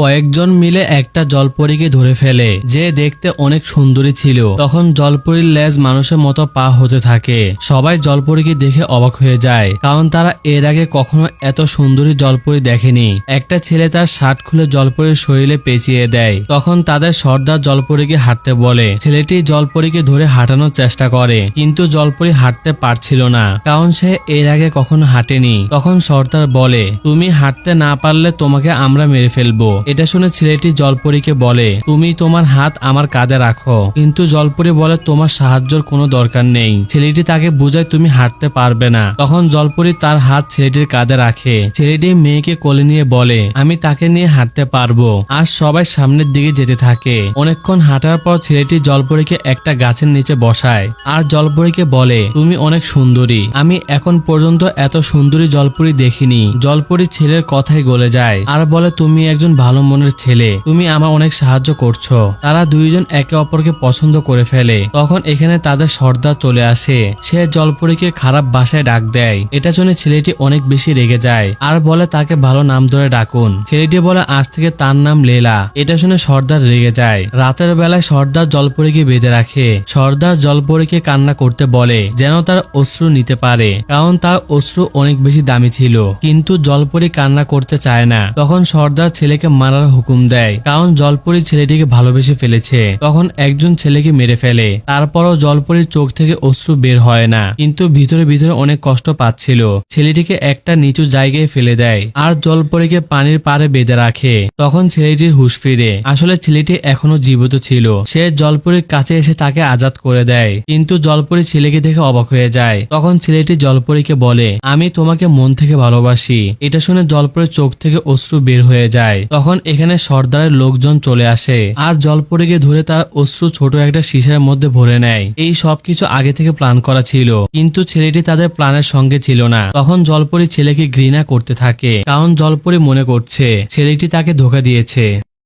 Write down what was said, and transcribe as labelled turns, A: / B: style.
A: কয়েকজন মিলে একটা জলপরীকে ধরে ফেলে, যে দেখতে অনেক সুন্দরী ছিল। তখন জলপরীর লেজ মানুষের মতো পা হতে থাকে। সবাই জলপরীকে দেখে অবাক হয়ে যায়, কারণ তারা এর আগে কখনো এত সুন্দরী জলপরী দেখেনি। একটা ছেলে তার শার্ট খুলে জলপরীর শরীরে পেঁচিয়ে দেয়। তখন তাদের সর্দার জলপরীকে হাঁটতে বলে, ছেলেটি জলপরীকে ধরে হাঁটানোর চেষ্টা করে, কিন্তু জলপরী হাঁটতে পারছিল না, কারণ সে এর আগে কখনো হাঁটেনি। তখন সর্দার বলে, তুমি হাঁটতে না পারলে তোমাকে আমরা মেরে ফেলব। এটা শুনে ছেলেটি জলপরীকে বলে, তুমি তোমার হাত আমার কাঁধে রাখো। কিন্তু জলপরী বলে, তোমার সাহায্যের কোনো দরকার নেই। ছেলেটি তাকে বুঝায়, তুমি হাঁটতে পারবে না। তখন জলপরী তার হাত ছেলেটির কাঁধে রাখে। ছেলেটি মেয়েকে কোলে নিয়ে বলে, আমি তাকে নিয়ে হাঁটতে পারব, আর সবাই সামনের দিকে যেতে থাকে। অনেকক্ষণ হাঁটার পর ছেলেটি জলপরীকে একটা গাছের নিচে বসায়, আর জলপরীকে বলে, তুমি অনেক সুন্দরী। আমি এখন পর্যন্ত এত সুন্দরী জলপরী দেখিনি। জলপরী ছেলের কথাই গলে যায়, আর বলে, তুমি একজন ভালো মনের ছেলে, তুমি আমার অনেক সাহায্য করছ। তারা দুইজন একে অপরকে পছন্দ করে ফেলে। তখন এখানে তাদের সর্দার চলে আসে। সে জলপরীকে খারাপ ভাষায় ডাক দেয়। এটা শুনে ছেলেটি অনেক বেশি রেগে যায়। আর বলে, তাকে ভালো নাম ধরে ডাকুন। ছেলেটি বলে, আজ থেকে তার নাম লেলা। এটা শুনে সর্দার রেগে যায়। রাতের বেলায় সর্দার জলপরীকে বেঁধে রাখে। সর্দার জলপরীকে কান্না করতে বলে, যেন তার অশ্রু নিতে পারে। কারণ তার অশ্রু অনেক বেশি দামি ছিল। কিন্তু জলপরী কান্না করতে চায় না। তখন সর্দার ছেলেকে মারার হুকুম দেয়। কারণ জলপরী ছেলেটিকে ভালোবেসে ফেলেছে। তখন একজন ছেলেকে মেরে ফেলে। তারপরও জলপরীর চোখ থেকে অশ্রু বের হয় না। কিন্তু ভিতরে ভিতরে অনেক কষ্ট পাচ্ছিল। ছেলেটিকে একটা নিচু জায়গায় ফেলে দেয়। আর জলপরীকে পানির পাড়ে বেঁধে রাখে। তখন ছেলেটির হুশ ফিরে। আসলে ছেলেটি এখনও জীবিত ছিল। সে জলপরীর কাছে এসে তাকে আজাদ করে দেয়। কিন্তু জলপরী ছেলেকে দেখে অবাক হয়ে যায়। তখন ছেলেটি জলপরীকে বলে, আমি তোমাকে মন থেকে ভালোবাসি। এটা শুনে জলপরীর চোখ থেকে অশ্রু বের হয়ে যায়। তখন এখানে সর্দারের লোকজন চলে আসে। আর জলপরীকে ধরে তার অশ্রু ছোট একটা শিশার মধ্যে ভরে নেয়। এই সবকিছু আগে থেকে প্ল্যান করা ছিল। কিন্তু ছেলেটি তাদের প্ল্যানের সঙ্গে ছিল না। তখন জলপরি ছেলেকে ঘৃণা করতে থাকে। কারণ জলপরি মনে করছে, ছেলেটি তাকে ধোকা দিয়েছে।